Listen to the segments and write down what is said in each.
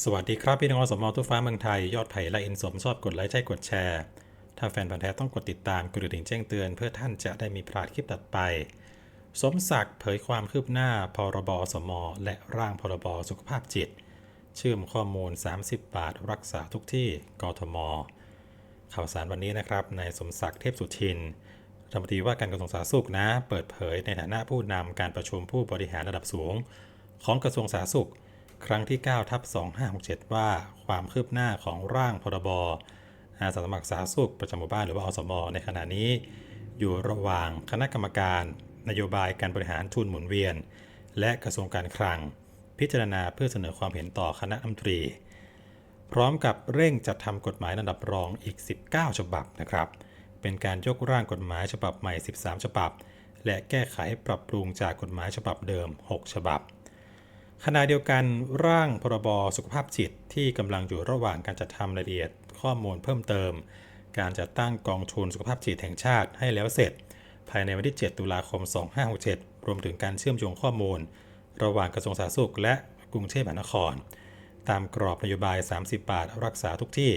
สวัสดีครับ พี่น้องสมอทุกฟ้าเมืองไทย ยอดไผ่และอินสมชอบกดไลค์ใช่กดแชร์ ถ้าแฟนพันธ์แท้ต้องกดติดตามกดกระดิ่งแจ้งเตือน เพื่อท่านจะได้มีพลาดคลิปตัดไป สมศักดิ์เผยความคืบหน้าพรบสมและร่างพรบสุขภาพจิต เชื่อมข้อมูล 30 บาท รักษาทุกที่กทม ข่าวสารวันนี้นะครับนายสมศักดิ์เทพสุทินรัฐมนตรีว่าการกระทรวงสาธารณสุขนะ เปิดเผยในฐานะผู้นำการประชุมผู้บริหารระดับสูง ของกระทรวงสาธารณสุข ครั้งที่9ทับ2567 ว่าความคืบหน้าของร่างพรบอาสาสมัครสาธารณสุขประจำหมู่บ้านหรือว่าอสม ในขณะนี้ อยู่ระหว่างคณะกรรมการนโยบายการบริหารทุนหมุนเวียน และกระทรวงการคลัง พิจารณาเพื่อเสนอความเห็นต่อคณะรัฐมนตรี พร้อมกับเร่งจัดทำกฎหมายระดับรองอีก 19 ฉบับนะครับ เป็นการยกร่างกฎหมายฉบับใหม่ 13 ฉบับ และแก้ไขปรับปรุงจากกฎหมายฉบับเดิม 6 ฉบับ ขณะเดียวกันร่างพรบสุขภาพจิตที่กำลังอยู่ระหว่างการจัดทำรายละเอียดข้อมูลเพิ่มเติม การจัดตั้งกองทุนสุขภาพจิตแห่งชาติให้แล้วเสร็จ ภายในวันที่ 7 ตุลาคม 2567 รวมถึงการเชื่อมโยงข้อมูล ระหว่างกระทรวงสาธารณสุข และกรุงเทพมหานคร ตามกรอบนโยบาย 30 บาทรักษาทุกที่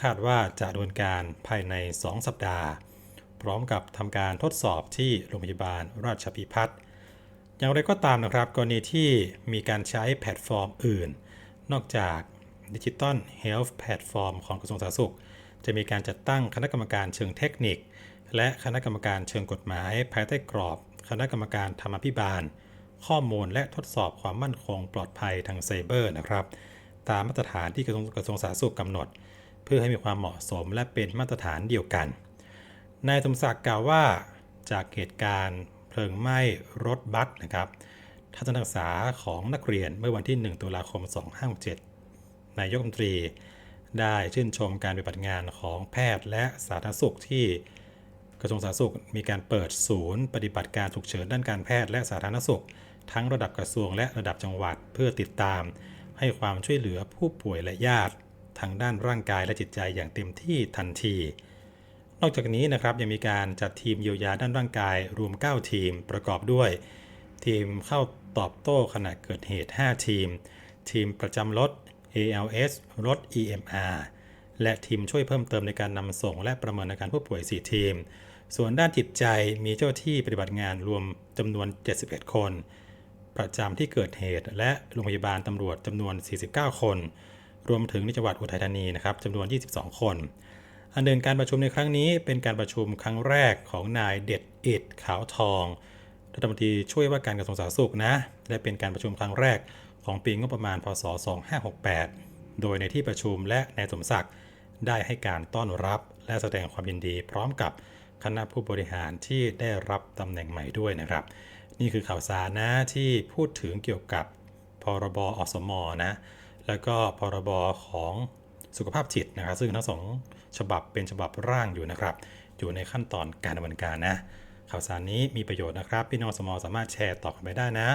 คาดว่าจะดำเนินการภายใน 2 สัปดาห์ พร้อมกับทำการทดสอบที่โรงพยาบาลราชพิพัฒน์ อย่างไรก็ตามนะครับ กรณีที่มีการใช้แพลตฟอร์มอื่น นอกจากดิจิ t a ลเฮลท์แพลตฟอร์มของกระทรวงสาธารณสุข จะมีการจัดตั้งคณะกรรมการเชิงเทคนิค และคณะกรรมการเชิงกฎหมาย ภายใต้กรอบ คณะกรรมการธรรมาภิบาล ข้อมูลและทดสอบความมั่นคงปลอดภัยทางไซเบอร์นะครับ ตามมาตรฐานที่กระทรวงกระทรวงสาธารณสุขกำหนด เพื่อให้มีความเหมาะสมและเป็นมาตรฐานเดียวกันนายสมศักดิ์กล่าวว่าจากเหตุการณ์ เพลิงไหม้รถบัสนะครับทัศนศึกษาของนักเรียนเมื่อวันที่ 1 ตุลาคม 2567นายกรัฐมนตรีได้ชื่นชมการปฏิบัติงานของแพทย์และสาธารณสุขที่กระทรวงสาธารณสุขมีการเปิดศูนย์ ปฏิบัติการฉุกเฉินด้านการแพทย์และสาธารณสุข ทั้งระดับกระทรวงและระดับจังหวัดเพื่อติดตาม ให้ความช่วยเหลือผู้ป่วยและญาติทางด้านร่างกายและจิตใจอย่างเต็มที่ทันที นอกจากนี้นะครับยังมีการจัดทีมเยียวยาด้านร่างกายรวม 9 ทีมประกอบด้วย ทีมเข้าตอบโต้ขณะเกิดเหตุ 5 ทีม ทีมประจำรถ ALS รถ EMR และทีมช่วยเพิ่มเติมในการนำส่งและประเมินอาการผู้ป่วย 4 ทีม ส่วนด้านจิตใจมีเจ้าที่ปฏิบัติงานรวมจำนวน 71 คน ประจำที่เกิดเหตุ และโรงพยาบาลตำรวจจำนวน 49 คน รวมถึงในจังหวัดอุทัยธานีนะครับจำนวน 22 คน อันเดินการประชุมในครั้งนี้เป็นการประชุมครั้งแรกของนายเด็ดอิดขาวทองรัฐมนตรีช่วยว่าการกระทรวงสาธารณสุขนะและเป็นการประชุมครั้งแรกของปีงบประมาณพศ 2568 โดยในที่ประชุมและนายสมศักดิ์ได้ให้การต้อนรับและแสดงความยินดี พร้อมกับคณะผู้บริหารที่ได้รับตำแหน่งใหม่ด้วยนะครับ นี่คือข่าวสารนะที่พูดถึงเกี่ยวกับพรบอสมนะ แล้วก็พรบของ สุขภาพจิตนะครับ ซึ่งทั้งสองฉบับเป็นฉบับร่างอยู่นะครับ อยู่ในขั้นตอนการดำเนินการนะ ข่าวสารนี้มีประโยชน์นะครับ พี่น้องสมอสามารถแชร์ต่อกันไปได้นะ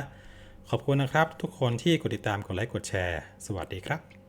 ขอบคุณนะครับ ทุกคนที่กดติดตามกดไลค์กดแชร์ สวัสดีครับ